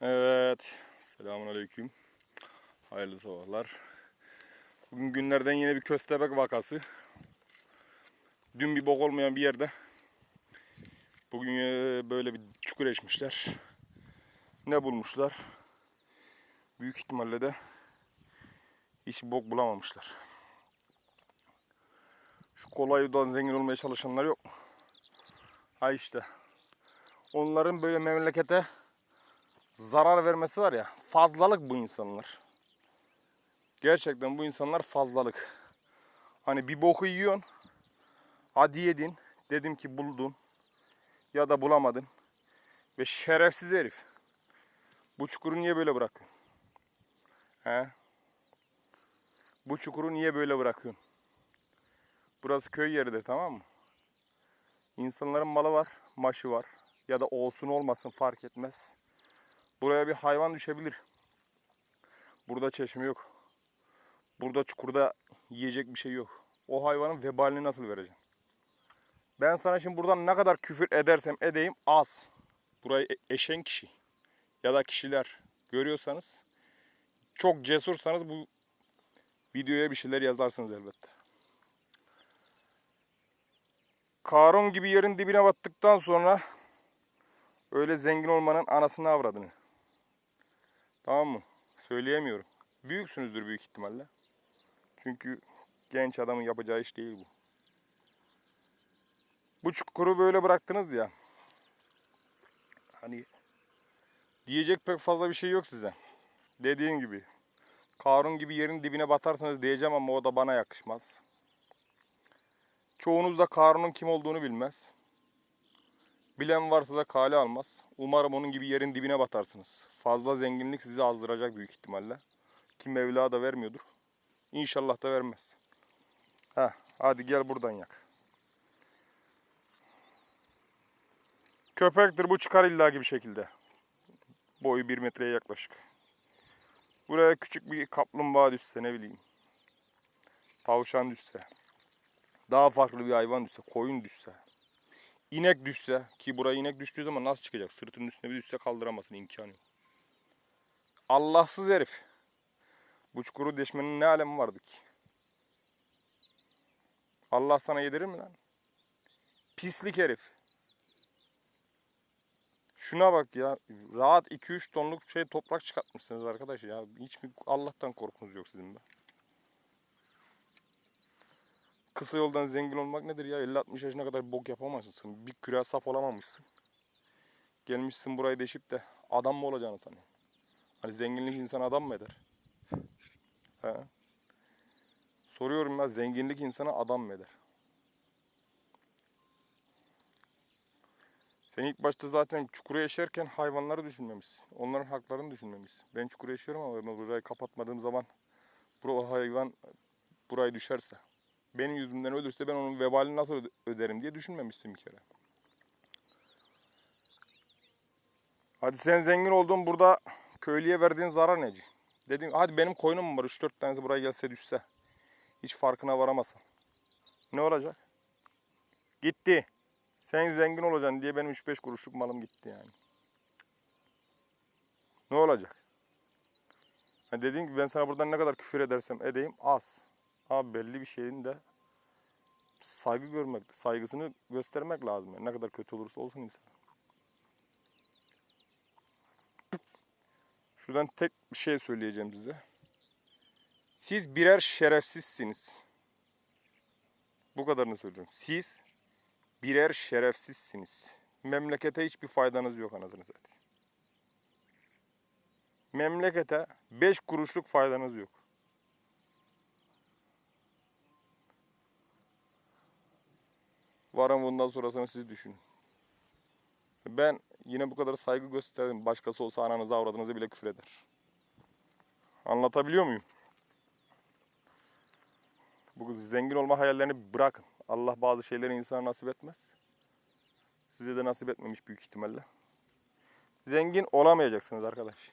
Evet. Selamun Aleyküm. Hayırlı sabahlar. Bugün günlerden yine bir köstebek vakası. Dün bir bok olmayan bir yerde. Bugün e, böyle bir çukur eşmişler. Ne bulmuşlar? Büyük ihtimalle de hiç bok bulamamışlar. Şu kolay yoldan zengin olmaya çalışanlar yok mu? Ha işte. Onların böyle memlekete zarar vermesi var ya fazlalık bu insanlar. Gerçekten bu insanlar fazlalık. Hani bir boku yiyorsun. Hadi yedin. Dedim ki buldun. Ya da bulamadın. Ve şerefsiz herif. Bu çukuru niye böyle bırakıyorsun? He? Bu çukuru niye böyle bırakıyorsun? Burası köy yeri de tamam mı? İnsanların malı var, maşı var. Ya da olsun olmasın fark etmez. Buraya bir hayvan düşebilir. Burada çeşme yok. Burada çukurda yiyecek bir şey yok. O hayvanın vebalini nasıl vereceğim? Ben sana şimdi buradan ne kadar küfür edersem edeyim az. Burayı e- eşen kişi ya da kişiler görüyorsanız çok cesursanız bu videoya bir şeyler yazarsınız elbette. Karun gibi yerin dibine battıktan sonra öyle zengin olmanın anasını avradını. Tamam mı? Söyleyemiyorum. Büyüksünüzdür büyük ihtimalle. Çünkü genç adamın yapacağı iş değil bu. Bu çukuru böyle bıraktınız ya. Hani diyecek pek fazla bir şey yok size. Dediğim gibi. Karun gibi yerin dibine batarsanız diyeceğim ama o da bana yakışmaz. Çoğunuz da Karun'un kim olduğunu bilmez. Bilen varsa da kale almaz. Umarım onun gibi yerin dibine batarsınız. Fazla zenginlik sizi azdıracak büyük ihtimalle. Ki Mevla da vermiyordur. İnşallah da vermez. Ha, hadi gel buradan yak. Köpektir bu çıkar illaki bir şekilde. Boyu bir metreye yaklaşık. Buraya küçük bir kaplumbağa düşse ne bileyim. Tavşan düşse. Daha farklı bir hayvan düşse. Koyun düşse. İnek düşse ki buraya inek düştüğü zaman nasıl çıkacak? Sırtının üstüne bir düşse kaldıramazsın imkanı yok. Allahsız herif. Bu çukuru deşmenin ne alemi vardı ki? Allah sana yedirir mi lan? Pislik herif. Şuna bak ya. Rahat 2-3 tonluk şey toprak çıkartmışsınız arkadaş ya. Hiç mi Allah'tan korkunuz yok sizin be? Kısa yoldan zengin olmak nedir ya? 50-60 yaşına kadar bok yapamazsın. Bir küre sap olamamışsın. Gelmişsin burayı deşip de adam mı olacağını sanıyorsun? Hani zenginlik insan adam mı eder? He? Soruyorum ya zenginlik insana adam mı eder? Sen ilk başta zaten çukuru yaşarken hayvanları düşünmemişsin. Onların haklarını düşünmemişsin. Ben çukuru yaşıyorum ama ben burayı kapatmadığım zaman bu hayvan burayı düşerse benim yüzümden ölürse ben onun vebalini nasıl öde- öderim diye düşünmemişsin bir kere. Hadi sen zengin oldun burada köylüye verdiğin zarar neci? Dedin hadi benim koyunum var 3-4 tanesi buraya gelse düşse. Hiç farkına varamasan. Ne olacak? Gitti. Sen zengin olacaksın diye benim 3-5 kuruşluk malım gitti yani. Ne olacak? Ha dediğim gibi ben sana buradan ne kadar küfür edersem edeyim az. Ama belli bir şeyin de saygı görmek, saygısını göstermek lazım. Yani ne kadar kötü olursa olsun insan. Şuradan tek bir şey söyleyeceğim size. Siz birer şerefsizsiniz. Bu kadarını söylüyorum. Siz birer şerefsizsiniz. Memlekete hiçbir faydanız yok anasını satayım. Memlekete 5 kuruşluk faydanız yok. Varın bundan sonrasını siz düşünün. Ben yine bu kadar saygı gösterdim. Başkası olsa ananızı avradınızı bile küfür eder. Anlatabiliyor muyum? Bu zengin olma hayallerini bırakın. Allah bazı şeyleri insana nasip etmez. Size de nasip etmemiş büyük ihtimalle. Zengin olamayacaksınız arkadaş.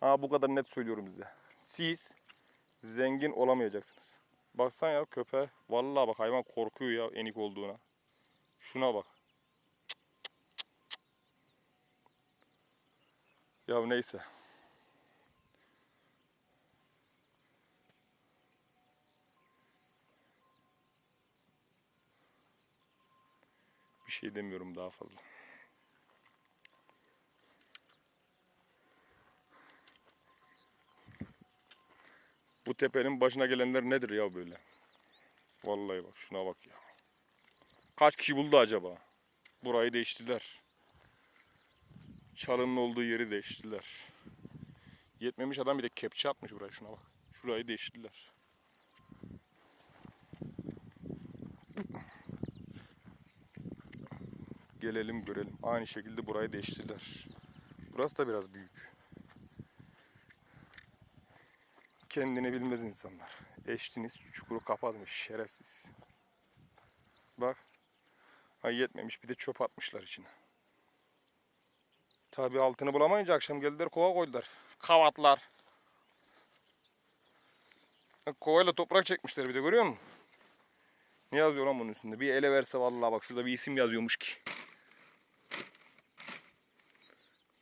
Ha bu kadar net söylüyorum size. Siz zengin olamayacaksınız. Baksana ya köpeğe. Vallahi bak hayvan korkuyor ya enik olduğuna. Şuna bak. Ya neyse. Bir şey demiyorum daha fazla. Bu tepenin başına gelenler nedir ya böyle? Vallahi bak şuna bak ya. Kaç kişi buldu acaba? Burayı değiştiler. Çalının olduğu yeri değiştiler. Yetmemiş adam bir de kepçe atmış buraya şuna bak. Şurayı değiştiler. Gelelim görelim. Aynı şekilde burayı değiştiler. Burası da biraz büyük. Kendini bilmez insanlar. Eştiniz çukuru kapatmış şerefsiz. Bak. Ay yetmemiş bir de çöp atmışlar içine. Tabi altını bulamayınca akşam geldiler kova koydular. Kavatlar. Kovayla toprak çekmişler bir de görüyor musun? Ne yazıyor lan bunun üstünde? Bir ele verse vallahi bak şurada bir isim yazıyormuş ki.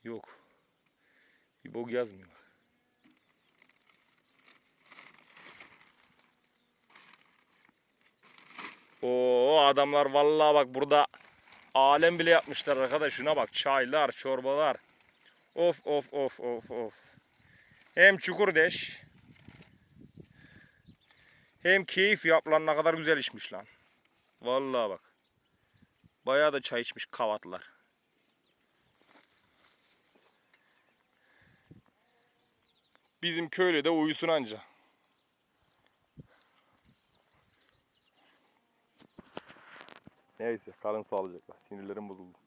Yok. Bir bok yazmıyor. Oo adamlar vallahi bak burada alem bile yapmışlar arkadaş. Şuna bak çaylar, çorbalar. Of of of of of. Hem çukur deş. Hem keyif yap lan ne kadar güzel içmiş lan. Vallahi bak. Bayağı da çay içmiş kavatlar. Bizim köylü de uyusun anca. Neyse karın sağlayacaklar. Sinirlerim bozuldu.